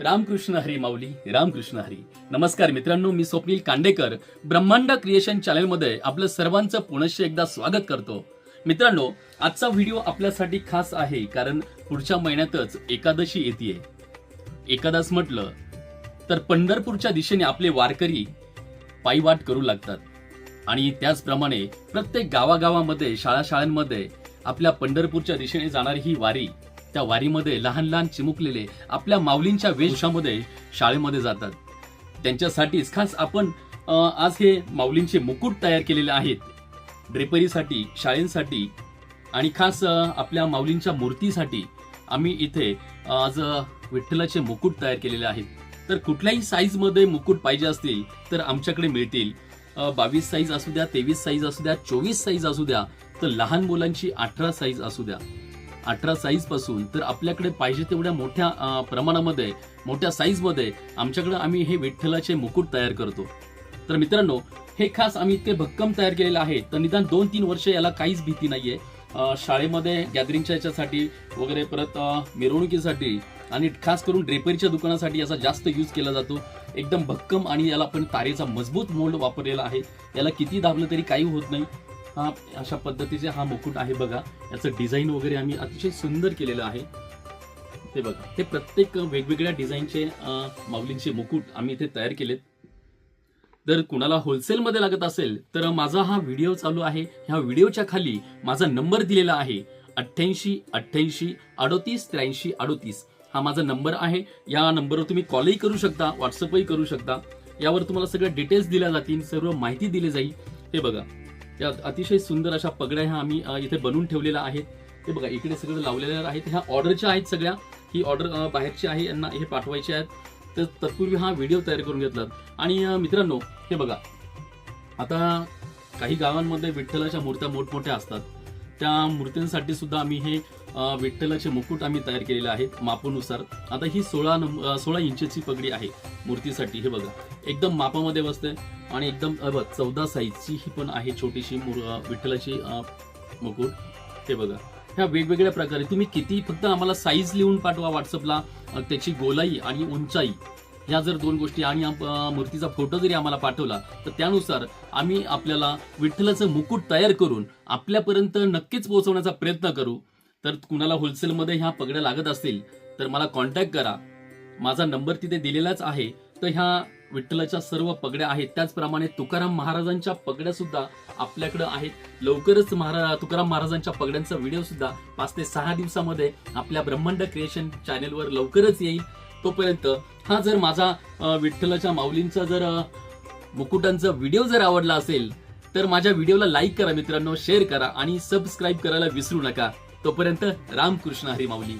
रामकृष्ण हरी माऊली रामकृष्ण हरी. नमस्कार मित्रांनो मी स्वप्नील कांडेकर. ब्रह्मांड क्रिएशन चॅनलमध्ये आपलं सर्वांचं पुनश्च एकदा स्वागत करतो. मित्रांनो आजचा व्हिडिओ आपल्यासाठी खास आहे कारण पुढच्या महिन्यातच एकादशी येते एकादश म्हटलं तर पंढरपूरच्या दिशेने आपले वारकरी पायवाट करू लागतात. आणि त्याचप्रमाणे प्रत्येक गावागावामध्ये शाळा शाळांमध्ये आपल्या पंढरपूरच्या दिशेने जाणारी ही वारी त्या वारीमध्ये लहान लहान चिमुकलेले आपल्या माऊलींच्या वेशभूषामध्ये शाळेमध्ये जातात. त्यांच्यासाठीच खास आपण आज हे माऊलींचे मुकुट तयार केलेले आहेत. ड्रेपरीसाठी शाळेंसाठी आणि खास आपल्या माऊलींच्या मूर्तीसाठी आम्ही इथे आज विठ्ठलाचे मुकुट तयार केलेले आहेत. तर कुठल्याही साईजमध्ये मुकुट पाहिजे असतील तर आमच्याकडे मिळतील. बावीस साईज असू द्या तेवीस साईज असू द्या चोवीस साईज असू द्या तर लहान मुलांची अठरा साईज असू द्या. अठरा साईजपासून तर आपल्याकडे पाहिजे तेवढ्या मोठ्या प्रमाणामध्ये मोठ्या साईजमध्ये आमच्याकडे आम्ही हे विठ्ठलाचे मुकुट तयार करतो. तर मित्रांनो हे खास आम्ही इतके भक्कम तयार केलेलं आहे तर निदान दोन तीन वर्ष याला काहीच भीती नाहीये. शाळेमध्ये गॅदरिंगच्या याच्यासाठी वगैरे परत मिरवणुकीसाठी आणि खास करून ड्रेपरीच्या दुकानासाठी याचा जास्त यूज केला जातो. एकदम भक्कम आणि याला आपण तारेचा मजबूत मोल्ड वापरलेला आहे. याला किती दाबलं तरी काही होत नाही. हा अशा पद्धतीचे हा मुकुट आहे बघा. याचं डिझाईन वगैरे आम्ही अतिशय सुंदर केलेलं आहे. ते बघा ते प्रत्येक वेगवेगळ्या डिझाईनचे माऊलींचे मुकुट आम्ही इथे तयार केलेत. जर कुणाला होलसेलमध्ये लागत असेल तर माझा हा व्हिडिओ चालू आहे. ह्या व्हिडिओच्या खाली माझा नंबर दिलेला आहे. अठ्ठ्याऐंशी अठ्ठ्याऐंशी अडोतीस त्र्याऐंशी अडोतीस. हा माझा नंबर आहे. या नंबरवर तुम्ही कॉलही करू शकता व्हॉट्सअपही करू शकता. यावर तुम्हाला सगळ्या डिटेल्स दिल्या जातील सर्व माहिती दिली जाईल. हे बघा. या अतिशय सुंदर अशा पगड्या ह्या आम्ही इथे बनवून ठेवलेल्या आहेत. हे बघा इकडे सगळं लावलेल्या आहेत. ह्या ऑर्डरच्या आहेत सगळ्या. ही ऑर्डर बाहेरची आहे यांना हे पाठवायचे आहेत. तर तत्पूर्वी हा व्हिडिओ तयार करून घेतला. आणि मित्रांनो हे बघा. आता काही गावांमध्ये विठ्ठलाच्या मूर्त्या मोठमोठ्या असतात. त्या मूर्तींसाठी सुद्धा आम्ही हे विठ्ठलाचे मुकुट आम्ही तयार केलेले आहेत मापानुसार. आता ही सोळा नंब सोळा इंचची पगडी आहे मूर्तीसाठी. हे बघा. एकदम मापामध्ये बसते आणि एकदम बघ चौदा साईजची ही पण आहे छोटीशी मूर- विठ्ठलाची मुकुट. हे बघा. ह्या वेगवेगळ्या प्रकारे तुम्ही किती फक्त आम्हाला साईज लिहून पाठवा व्हॉट्सअपला त्याची गोलाई आणि उंचाई. ह्या जर दोन गोष्टी आणि मूर्तीचा फोटो जरी आम्हाला पाठवला तर त्यानुसार आम्ही आपल्याला विठ्ठलाचं मुकुट तयार करून आपल्यापर्यंत नक्कीच पोहोचवण्याचा प्रयत्न करू. तर कुणाला होलसेलमध्ये ह्या पगड्या लागत असतील तर मला कॉन्टॅक्ट करा. माझा नंबर तिथे दिलेलाच आहे. तर ह्या विठ्ठलाच्या सर्व पगड्या आहेत. त्याचप्रमाणे तुकाराम महाराजांच्या पगड्या सुद्धा आपल्याकडे आहेत. लवकरच महारा तुकाराम महाराजांच्या पगड्यांचा व्हिडिओ सुद्धा पाच ते सहा दिवसामध्ये आपल्या ब्रह्मांड क्रिएशन चॅनेलवर लवकरच येईल. तोपर्यंत हा जर माझा विठ्ठलाच्या माऊलींचा जर मुकुटांचा व्हिडिओ जर आवडला असेल तर माझ्या व्हिडिओला लाईक करा मित्रांनो शेअर करा आणि सबस्क्राईब करायला विसरू नका. तोपर्यंत रामकृष्ण हरी माऊली.